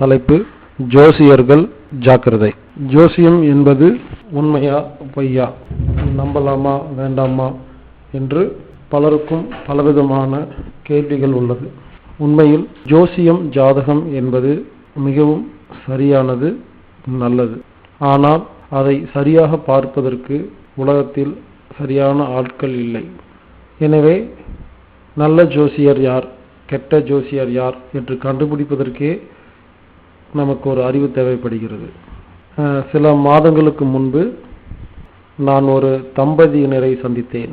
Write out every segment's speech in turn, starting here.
தலைப்பு ஜோசியர்கள் ஜாக்கிரதை. ஜோசியம் என்பது உண்மையா பொய்யா? நம்பலாமா வேண்டாமா? என்று பலருக்கும் பலவிதமான கேள்விகள் உள்ளது. உண்மையில் ஜோசியம் ஜாதகம் என்பது மிகவும் சரியானது நல்லது. ஆனால் அதை சரியாக பார்ப்பதற்கு உலகத்தில் சரியான ஆட்கள் இல்லை. எனவே நல்ல ஜோசியர் யார் கெட்ட ஜோசியர் யார் என்று கண்டுபிடிப்பதற்கே நமக்கு ஒரு அறிவு தேவைப்படுகிறது. சில மாதங்களுக்கு முன்பு நான் ஒரு தம்பதியினரை சந்தித்தேன்.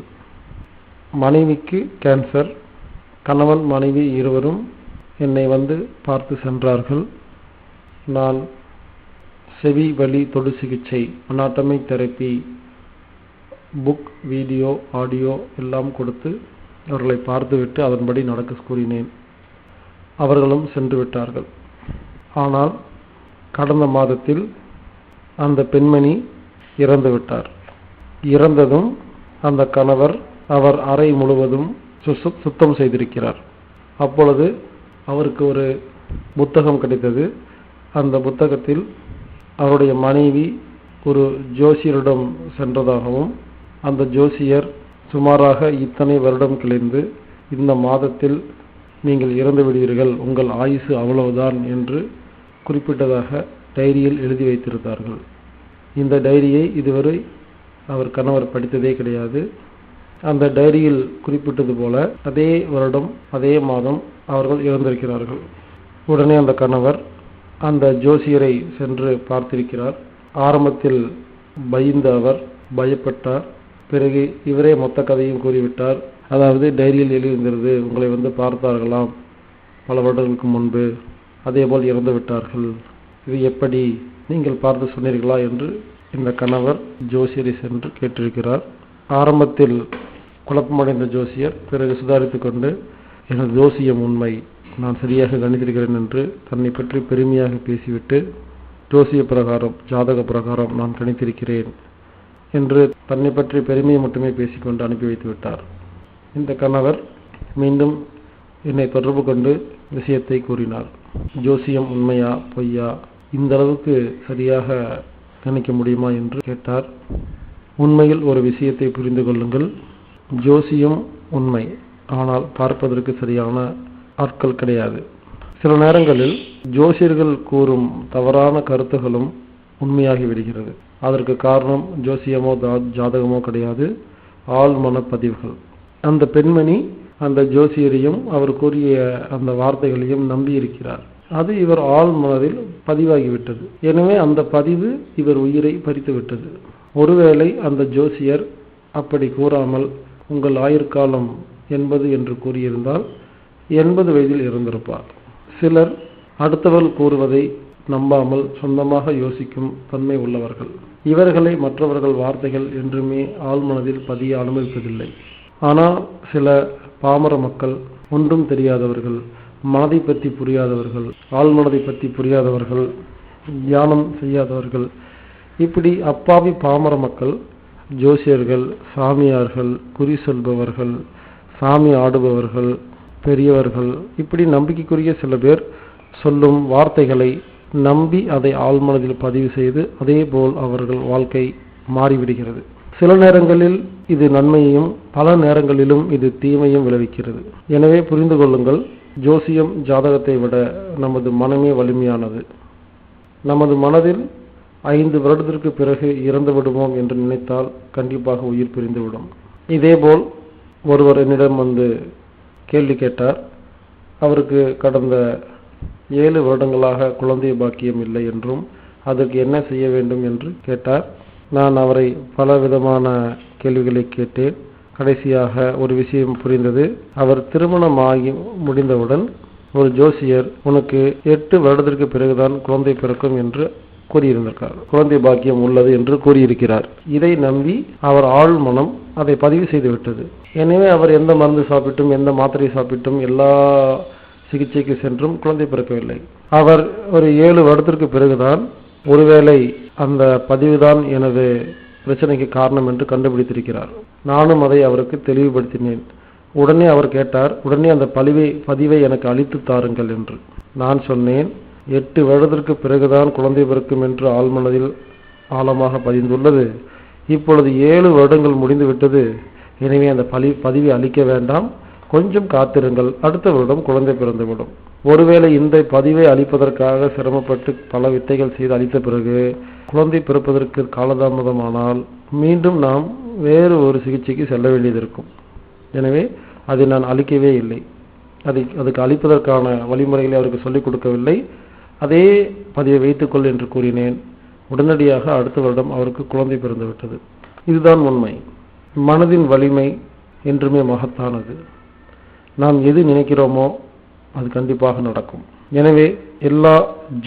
மனைவிக்கு கேன்சர் கணவன் மனைவி இருவரும் என்னை வந்து பார்த்து சென்றார்கள். நான் செவி வலி தொடு சிகிச்சை anatomy therapy book video audio எல்லாம் கொடுத்து அவர்களை பார்த்துவிட்டு அதன்படி நடக்க கூறினேன். அவர்களும் சென்று விட்டார்கள். ஆனால் கடந்த மாதத்தில் அந்த பெண்மணி இறந்துவிட்டார். இறந்ததும் அந்த கணவர் அவர் அறை முழுவதும் சு- சுத்தம் செய்திருக்கிறார். அப்பொழுது அவருக்கு ஒரு புத்தகம் கிடைத்தது. அந்த புத்தகத்தில் அவருடைய மனைவி ஒரு ஜோசியரிடம் சென்றதாகவும் அந்த ஜோசியர் சுமாராக இத்தனை வருடம் கிழிந்து இந்த மாதத்தில் நீங்கள் இறந்து விடுவீர்கள் உங்கள் ஆயுசு அவ்வளவுதான் என்று குறிப்பிட்டதாக டைரியில் எழுதி வைத்திருந்தார்கள். இந்த டைரியை இதுவரை அவர் கணவர் படித்ததே கிடையாது. அந்த டைரியில் குறிப்பிட்டது போல அதே வருடம் அதே மாதம் அவர்கள் இழந்திருக்கிறார்கள் உடனே அந்த கணவர் அந்த ஜோசியரை சென்று பார்த்திருக்கிறார். ஆரம்பத்தில் பயந்த அவர் பயப்பட்டார். பிறகு இவரே மொத்த கதையும் கூறிவிட்டார். அதாவது டைரியில் எழுதியிருந்தது உங்களை வந்து பார்த்தார்களாம் பல வருடங்களுக்கு முன்பு. அதேபோல் இறந்து விட்டார்கள் இது எப்படி நீங்கள் பார்த்து சொன்னீர்களா என்று இந்த கணவர் ஜோசியரை சென்று கேட்டிருக்கிறார். ஆரம்பத்தில் குழப்பமடைந்த ஜோசியர் பிறகு சுதாரித்து கொண்டு எனது ஜோசியம் உண்மை. நான் சரியாக கணித்திருக்கிறேன் என்று தன்னை பற்றி பெருமையாக பேசிவிட்டு ஜோசிய பிரகாரம் ஜாதக பிரகாரம் நான் கணித்திருக்கிறேன் என்று தன்னை பற்றி பெருமையை மட்டுமே பேசிக்கொண்டு அனுப்பி வைத்து விட்டார் இந்த கணவர் மீண்டும் என்னை தொடர்பு கொண்டு விஷயத்தை கூறினார். ஜோசியம் உண்மையா பொய்யா? இந்த அளவுக்கு சரியாக கணிக்க முடியுமா என்று கேட்டார். உண்மையில் ஒரு விஷயத்தை புரிந்து கொள்ளுங்கள். ஜோசியம் உண்மை ஆனால் பார்ப்பதற்கு சரியான ஆட்கள் கிடையாது. சில நேரங்களில் ஜோசியர்கள் கூறும் தவறான கருத்துகளும் உண்மையாகி விடுகிறது. அதற்கு காரணம் ஜோசியமோ ஜாதகமோ கிடையாது. ஆள் மனப்பதிவுகள் அந்த பெண்மணி அந்த ஜோசியரையும் அவர் கூறிய அந்த வார்த்தைகளையும் நம்பி இருக்கிறார் அது இவர் ஆள் மனதில் பதிவாகிவிட்டது. எனவே அந்த பதிவு இவர் உயிரை பறித்துவிட்டது. ஒருவேளை அந்த ஜோசியர் அப்படி கூறாமல் உங்கள் ஆயுர்காலம் எண்பது என்று கூறியிருந்தால் எண்பது வயதில் இருந்திருப்பார். சிலர் அடுத்தவர்கள் கூறுவதை நம்பாமல் சொந்தமாக யோசிக்கும் தன்மை உள்ளவர்கள். இவர்களை மற்றவர்கள் வார்த்தைகள் என்றுமே ஆழ்மனதில் பதிய அனுமதிப்பதில்லை. ஆனால் சில பாமர மக்கள் ஒன்றும் தெரியாதவர்கள் மனதை பற்றி புரியாதவர்கள் ஆழ்மனதை பற்றி புரியாதவர்கள் தியானம் செய்யாதவர்கள். இப்படி அப்பாவி பாமர மக்கள் ஜோசியர்கள் சாமியார்கள் குறி சொல்பவர்கள் சாமி ஆடுபவர்கள் பெரியவர்கள் இப்படி நம்பிக்கைக்குரிய சில பேர் சொல்லும் வார்த்தைகளை நம்பி அதை ஆழ்மனதில் பதிவு செய்து அதேபோல் அவர்கள் வாழ்க்கை மாறிவிடுகிறது. சில நேரங்களில் இது நன்மையையும் பல நேரங்களிலும் இது தீமையும் விளைவிக்கிறது. எனவே புரிந்து கொள்ளுங்கள் ஜோசியம் ஜாதகத்தை விட நமது மனமே வலிமையானது. நமது மனதில் ஐந்து வருடத்திற்கு பிறகு இறந்து விடுவோம் என்று நினைத்தால் கண்டிப்பாக உயிர் பிரிந்துவிடும். இதேபோல் ஒருவர் என்னிடம் வந்து கேள்வி கேட்டார் அவருக்கு கடந்த ஏழு வருடங்களாக குழந்தை பாக்கியம் இல்லை என்றும் அதற்கு என்ன செய்ய வேண்டும் என்று கேட்டார். நான் அவரை பல விதமான கேள்விகளை கேட்டேன். கடைசியாக ஒரு விஷயம் புரிந்தது. அவர் திருமணமாகி முடிந்தவுடன் ஒரு ஜோசியர் உனக்கு எட்டு வருடத்திற்கு பிறகுதான் குழந்தை பிறக்கும் என்று கூறியிருந்திருக்கார் குழந்தை பாக்கியம் உள்ளது என்று கூறியிருக்கிறார். இதை நம்பி அவர் ஆள் மனம் அதை பதிவு செய்து விட்டது எனவே அவர் எந்த மருந்து சாப்பிட்டும் எந்த மாத்திரை சாப்பிட்டும் எல்லா சிகிச்சைக்கு சென்றும் குழந்தை பிறக்கவில்லை. அவர் ஒரு ஏழு வருடத்திற்கு பிறகுதான் ஒருவேளை அந்த பதிவுதான் எனது பிரச்சனைக்கு காரணம் என்று கண்டுபிடித்திருக்கிறார். நானும் அதை அவருக்கு தெளிவுபடுத்தினேன். உடனே அவர் கேட்டார் உடனே அந்த பழிவை பதிவை எனக்கு அளித்து தாருங்கள் என்று. நான் சொன்னேன் எட்டு வருடத்திற்கு பிறகுதான் குழந்தை பிறக்கும் என்று ஆழ்மனதில் ஆழமாக பதிந்துள்ளது. இப்பொழுது ஏழு வருடங்கள் முடிந்துவிட்டது. எனவே அந்த பழி பதிவை அளிக்க வேண்டாம். கொஞ்சம் காத்திருங்கள். அடுத்த வருடம் குழந்தை பிறந்துவிடும். ஒருவேளை இந்த பதிவை அளிப்பதற்காக சிரமப்பட்டு பல வித்தைகள் செய்து அளித்த பிறகு குழந்தை பிறப்பதற்கு காலதாமதமானால் மீண்டும் நாம் வேறு ஒரு சிகிச்சைக்கு செல்ல வேண்டியது இருக்கும். எனவே அதை நான் அளிக்கவே இல்லை. அதை அதுக்கு அளிப்பதற்கான வழிமுறைகளை அவருக்கு சொல்லிக் கொடுக்கவில்லை. அதே பதிவை வைத்துக்கொள் என்று கூறினேன். உடனடியாக அடுத்த வருடம் அவருக்கு குழந்தை பிறந்துவிட்டது. இதுதான் உண்மை. மனதின் வலிமை என்றுமே மகத்தானது. நாம் எது நினைக்கிறோமோ அது கண்டிப்பாக நடக்கும். எனவே எல்லா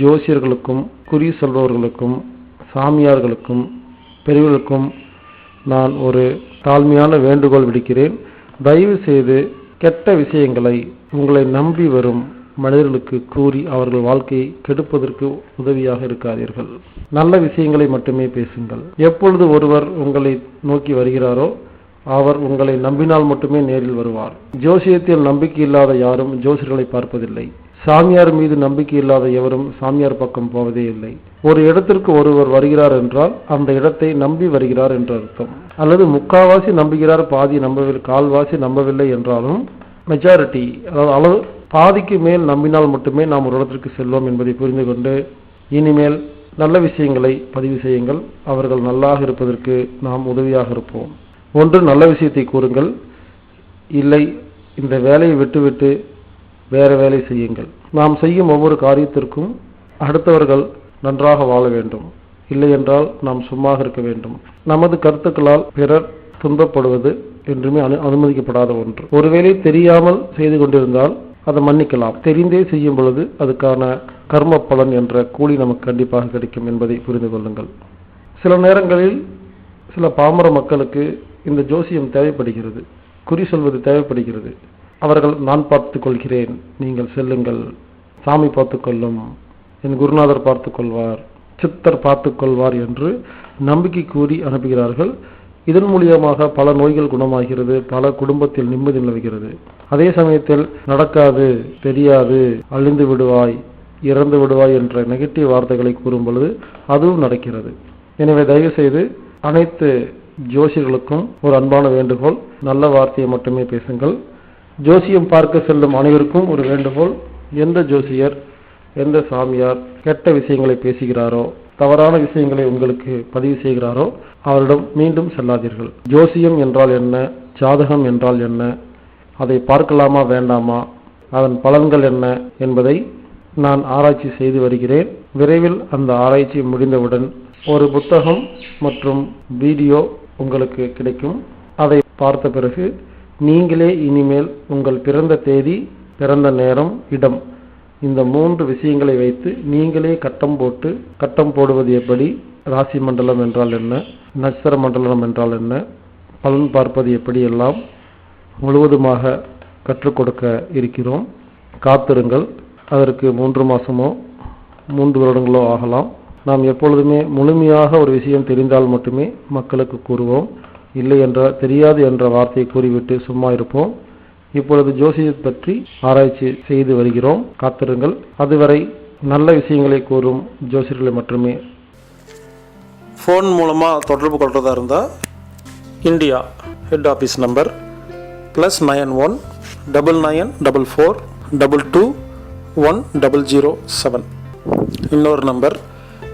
ஜோசியர்களுக்கும் குறி சொல்பவர்களுக்கும் சாமியார்களுக்கும் பெரியவர்களுக்கும் நான் ஒரு தாழ்மையான வேண்டுகோள் விடுக்கிறேன். தயவு செய்து கெட்ட விஷயங்களை உங்களை நம்பி வரும் மனிதர்களுக்கு கூறி அவர்கள் வாழ்க்கையை கெடுப்பதற்கு உதவியாக இருக்காதீர்கள். நல்ல விஷயங்களை மட்டுமே பேசுங்கள். எப்பொழுது ஒருவர் உங்களை நோக்கி வருகிறாரோ அவர் உங்களை நம்பினால் மட்டுமே நேரில் வருவார். ஜோசியத்தில் நம்பிக்கை இல்லாத யாரும் ஜோசியர்களை பார்ப்பதில்லை. சாமியார் மீது நம்பிக்கை இல்லாத எவரும் சாமியார் பக்கம் போவதே இல்லை. ஒரு இடத்திற்கு ஒருவர் வருகிறார் என்றால் அந்த இடத்தை நம்பி வருகிறார் என்று அர்த்தம். அல்லது முக்காவாசி நம்புகிறார் பாதி நம்பவில்லை கால்வாசி நம்பவில்லை என்றாலும் மெஜாரிட்டி அதாவது அளவு பாதிக்கு மேல் நம்பினால் மட்டுமே நாம் ஒரு இடத்திற்கு செல்வோம் என்பதை புரிந்து கொண்டு இனிமேல் நல்ல விஷயங்களை பதிவு செய்யுங்கள். அவர்கள் நல்லாக இருப்பதற்கு நாம் உதவியாக இருப்போம். ஒன்று நல்ல விஷயத்தை கூறுங்கள். இல்லை இந்த வேலையை விட்டுவிட்டு வேறு வேலை செய்யுங்கள். நாம் செய்யும் ஒவ்வொரு காரியத்திற்கும் அடுத்தவர்கள் நன்றாக வாழ வேண்டும். இல்லை என்றால் நாம் சும்மா இருக்க வேண்டும். நமது கருத்துக்களால் பிறர் துன்பப்படுவது என்றுமே அனு அனுமதிக்கப்படாத ஒன்று. ஒருவேளை தெரியாமல் செய்து கொண்டிருந்தால் அதை மன்னிக்கலாம். தெரிந்தே செய்யும் பொழுது அதுக்கான கர்ம பலன் என்ற கூலி நமக்கு கண்டிப்பாக கிடைக்கும் என்பதை புரிந்து கொள்ளுங்கள். சில நேரங்களில் சில பாமர மக்களுக்கு இந்த ஜோசியம் தேவைப்படுகிறது. குறி சொல்வது தேவைப்படுகிறது. அவர்கள் நான் பார்த்து கொள்கிறேன் நீங்கள் செல்லுங்கள். சாமி பார்த்து கொள்ளும் என் குருநாதர் பார்த்து கொள்வார் சித்தர் பார்த்து கொள்வார் என்று நம்பிக்கை கூறி அனுப்புகிறார்கள். இதன் மூலியமாக பல நோய்கள் குணமாகிறது. பல குடும்பத்தில் நிம்மதி நிலவுகிறது. அதே சமயத்தில் நடக்காது தெரியாது. அழிந்து விடுவாய். இறந்து விடுவாய் என்ற நெகட்டிவ் வார்த்தைகளை கூறும் பொழுது அதுவும் நடக்கிறது. எனவே தயவு செய்து அனைத்து ஜோசியர்களுக்கும் ஒரு அன்பான வேண்டுகோள். நல்ல வார்த்தையை மட்டுமே பேசுங்கள். ஜோசியம் பார்க்க செல்லும் அனைவருக்கும் ஒரு வேண்டுகோள். எந்த ஜோசியர் எந்த சாமியார் கெட்ட விஷயங்களை பேசுகிறாரோ தவறான விஷயங்களை உங்களுக்கு பதிவு செய்கிறாரோ அவரிடம் மீண்டும் செல்லாதீர்கள். ஜோசியம் என்றால் என்ன? ஜாதகம் என்றால் என்ன? அதை பார்க்கலாமா வேண்டாமா? அதன் பலன்கள் என்ன என்பதை நான் ஆராய்ச்சி செய்து வருகிறேன். விரைவில் அந்த ஆராய்ச்சி முடிந்தவுடன் ஒரு புத்தகம் மற்றும் வீடியோ உங்களுக்கு கிடைக்கும். அதை பார்த்த பிறகு நீங்களே இனிமேல் உங்கள் பிறந்த தேதி பிறந்த நேரம் இடம் இந்த மூன்று விஷயங்களை வைத்து நீங்களே கட்டம் போட்டு கட்டம் போடுவது எப்படி? ராசி மண்டலம் என்றால் என்ன? நட்சத்திர மண்டலம் என்றால் என்ன? பலன் பார்ப்பது எப்படி எல்லாம்? முழுவதுமாக கற்றுக் கொடுக்க இருக்கிறோம். காத்திருங்கள். அதற்கு மூன்று மாசமோ மூன்று வருடங்களோ ஆகலாம். நாம் எப்பொழுதுமே முழுமையாக ஒரு விஷயம் தெரிந்தால் மட்டுமே மக்களுக்கு கூறுவோம். இல்லை என்ற தெரியாது என்ற வார்த்தையை கூறிவிட்டு சும்மா இருப்போம். இப்பொழுது ஜோசியத்தை பற்றி ஆராய்ச்சி செய்து வருகிறோம். காத்திருங்கள். அதுவரை நல்ல விஷயங்களை கூறும் ஜோசியர்களை மட்டுமே. ஃபோன் மூலமாக தொடர்பு கொள்றதா இருந்தால் India head office number plus nine one double nine double four double two one double zero seven இன்னொரு number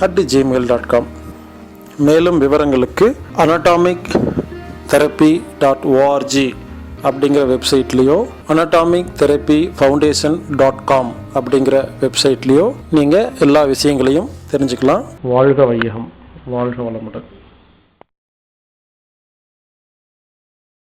at Gmail dot com மேலும் விவரங்களுக்கு anatomic therapy dot O R G அப்படிங்கிற வெப்சைட்லேயோ anatomic therapy foundation dot com அப்படிங்கிற வெப்சைட்லேயோ நீங்கள் எல்லா விஷயங்களையும் தெரிஞ்சுக்கலாம். வாழ்க வையகம் வாழ்க வளமுடன்.